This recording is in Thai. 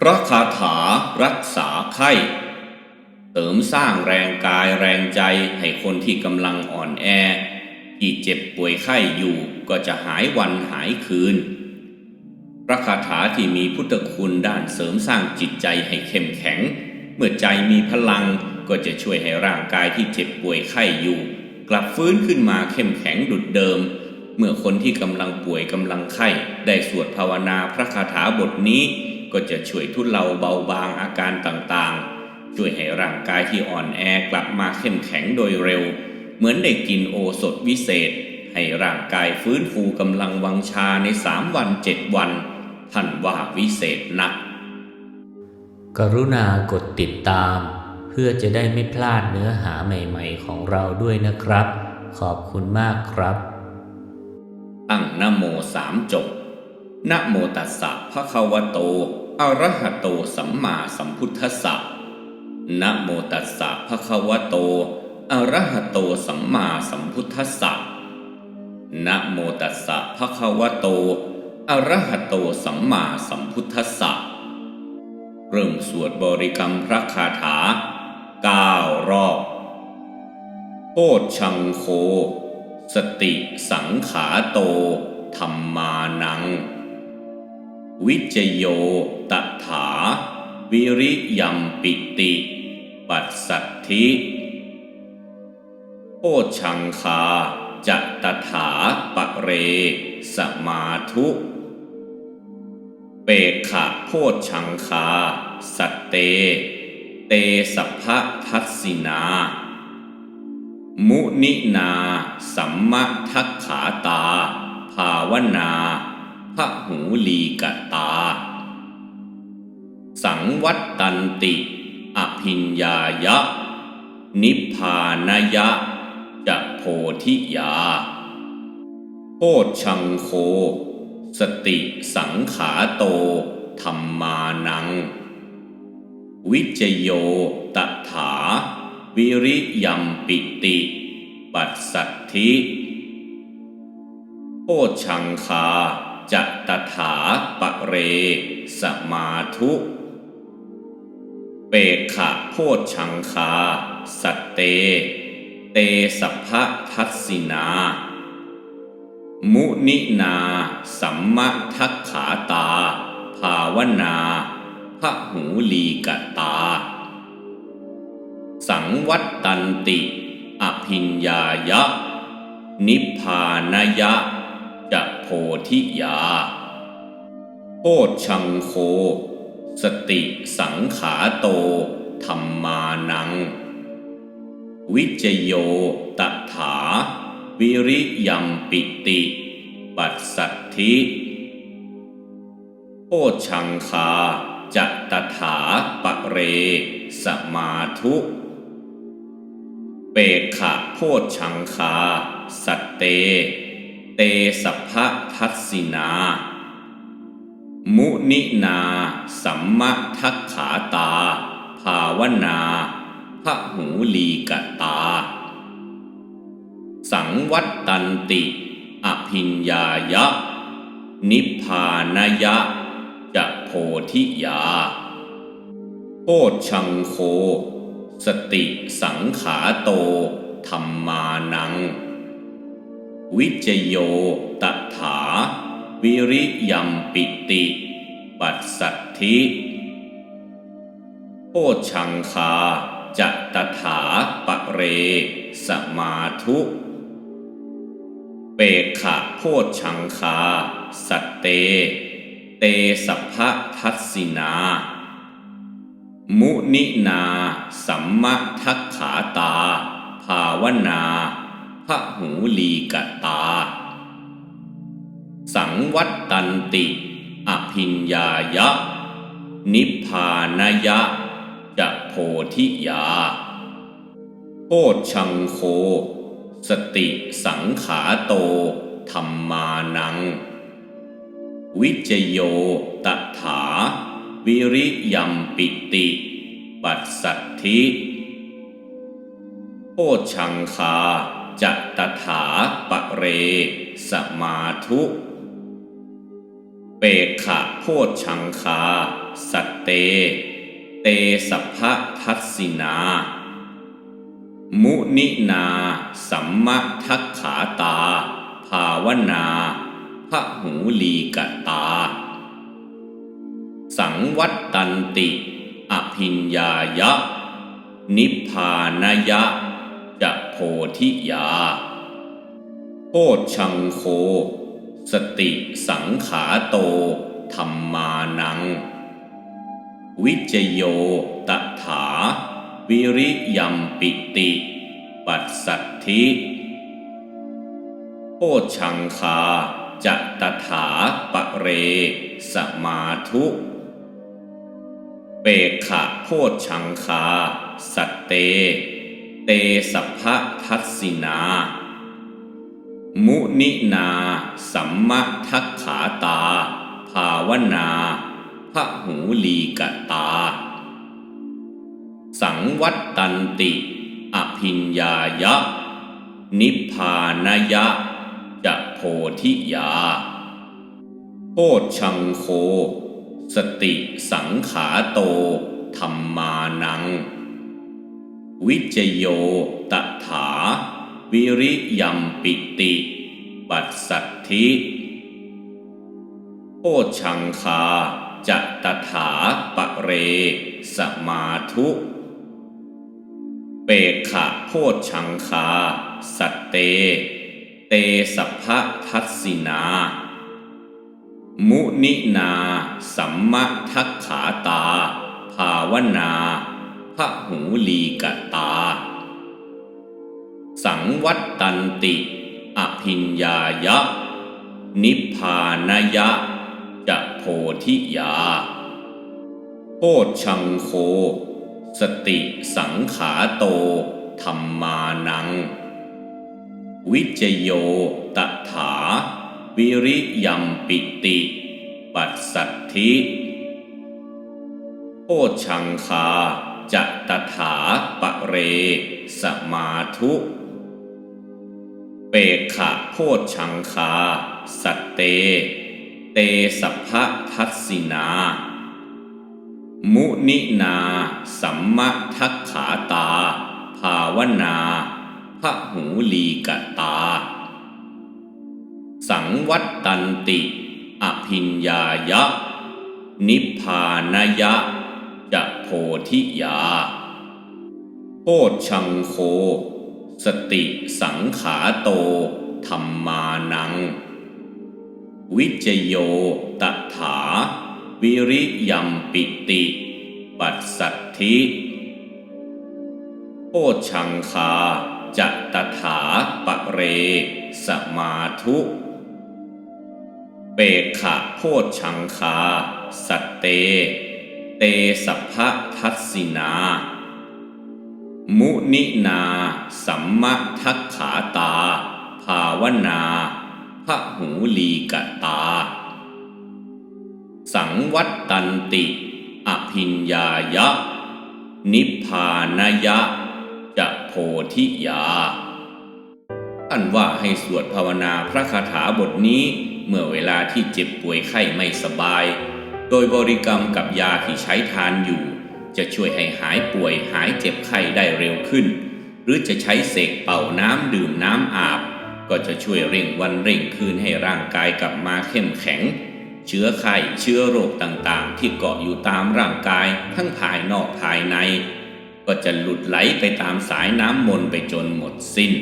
พระคาถารักษาไข้ เสริมสร้างแรงกายแรงใจให้คนที่กำลังอ่อนแอ ที่เจ็บป่วยไข้อยู่ก็จะหายวันหายคืน พระคาถาที่มีพุทธคุณด้านเสริมสร้างจิตใจให้เข้มแข็ง เมื่อใจมีพลังก็จะช่วยให้ร่างกายที่เจ็บป่วยไข้อยู่ กลับฟื้นขึ้นมาเข้มแข็งดุดเดิม เมื่อคนที่กำลังป่วยกำลังไข้ได้สวดภาวนาพระคาถาบทนี้ ก็จะช่วยทุเลาเบาบางอาการต่างๆ ช่วยให้ร่างกายที่อ่อนแอกลับมาเข้มแข็งโดยเร็ว เหมือนได้กินโอสถวิเศษ ให้ร่างกายฟื้นฟูกำลังวังชาในสามวันเจ็ดวัน ท่านว่าวิเศษนัก กรุณากดติดตาม เพื่อจะได้ไม่พลาดเนื้อหาใหม่ ๆ ของเราด้วยนะครับ ขอบคุณมากครับตั้งนะโมสามจบ นะโมตัสสะภะคะวะโต อะระหะโตสัมมาสัมพุทธัสสะนะโมตัสสะภะคะวะโต อะระหะโตสัมมาสัมพุทธัสสะนะโมตัสสะภะคะวะโต อะระหะโตสัมมาสัมพุทธัสสะเริ่มสวดบริกรรมพระคาถาเก้ารอบโพชชังโค สติสังขาโต ธรรมานัง วิจโยตถา วิริยัมปิติ ปัสสัทธิโพชังคาจะตถาปะเร สมาธุ เปกขะโพชังคา สัตเต เตสัพพะทัสสินา มุนินา สัมมทักขาตา ภาวนา พระหูลีกตา สังวัตตันติ อภิญญายะ นิพพานยะจะโพธิยาโพชชังโค สติสังขาโต ธรรมานัง วิจโยตถา วิริยมปิติ ปัสสัทธิโพชังคา จะตถาปะเร สมาธุ เปกขะโพชังคา สัตเต เตสัพพะทัสสินา มุนินาสัมมะทักขาตา ภาวนาพระหูลีกตา สังวัตตันติ อภิญญายะ นิพพานยะ โพธิยา โพชังโค สติสังขาโต ธรรมานัง วิจโยตถา วิริยมปิติ ปัสสัทธิโพชังคาจะตถาปะเร สมาธุเปกขะโพชชังคา สัตเต เตสัพพะทัสสินา มุนินา สัมมะทักขาตา ภาวนาพระหูลีกตา สังวัตตันติ อภิญญายะ นิพพานยะ จะโพธิยา โพชังโค สติสังขาโต ธรรมา วิจโยตถา วิริยัมปิติ ปัสสัทธิโพชังคาจะตถาปะเร สมาธุ เปกขะโพชังคา สัตเต เตสัพพะทัสสินา มุนินา สัมมทักขาตา ภาวนา พระหูลีกตา สังวัตตันติ อภิญญายะ นิพพานยะ จะโพธิยาโพชชังโค สติสังขาโต ธรรมานัง วิจโยตถา วิริยมปิติ ปัสสัทธิโพชังคา จะตถาปะเร สมาธุ เปกขะโพชชังคา สัตเต เตสัพพะทัสสินา มุนินาสัมมะทักขาตา ภาวนาพระหูลีกตา สังวัตตันติ อภิญญายะ นิพพานยะ โพธิยา โพชังโค สติสังขาโต ธรรมานัง วิจโยตถา วิริยมปิติ ปัสสัทธิโพชังคาจะตถาปะเร สมาธุเปขะโพชชังคา สัตเต เตสัพพะทัสสินา มุนินา สัมมะทักขาตา ภาวนาพระหูลีกตา สังวัตตันติ อภิญญายะ นิพพานายะ จะโพธิยาโพชังโค สติสังขาโต ธรรมานัง วิจโยตถา วิริยัมปิติ ปัสสัทธิโพชชังคาจะตถาปะเร สมาธุ เปกขะโพชังคา สัตเต เตสัพพทัสสินา มุนินา สัมมทักขาตา ภาวนา พระหูลีกตา สังวัตตันติ อภิญญายะ นิพพานายะจะโพธิยาโพชชังโค สติสังขาโต ธรรมานัง วิจโยตถา วิริยมปิติ ปัสสัทธิโพชังคา จะตถาปะเร สมาธุ เปกขะโพชชังคา สัตเต เตสัพพะทัสสินา มุนินาสัมมะทักขาตา ภาวนาพระหูลีกตา สังวัตตันติ อภิญญายะ นิพพานยะ จะโพธิยา โพชชังโค สติสังขาโต ธรรมานัง วิจโยตถา วิริยัมปิติ ปัสสัทธิโพชชังคาจะตถาปะเร สมาธุเปขะโพชังคา สัตเต เตสัพพทัสสินา มุนินา สัมมะทักขาตา ภาวนาพระหูลีกตา สังวัตตันติ อภิญญายะ นิพพานายะ จะโพธิยาท่านว่าให้สวดภาวนาพระคาถาบทนี้เมื่อเวลาที่เจ็บป่วยไข้ไม่สบาย โดยบริกรรมกับยาที่ใช้ทานอยู่ จะช่วยให้หายป่วยหายเจ็บไข้ได้เร็วขึ้น หรือจะใช้เสกเป่าน้ำดื่มน้ำอาบ ก็จะช่วยเร่งวันเร่งคืนให้ร่างกายกลับมาเข้มแข็ง เชื้อไข้เชื้อโรคต่างๆ ที่เกาะอยู่ตามร่างกายทั้งภายนอกภายใน ก็จะหลุดไหลไปตามสายน้ำมนต์ไปจนหมดสิ้น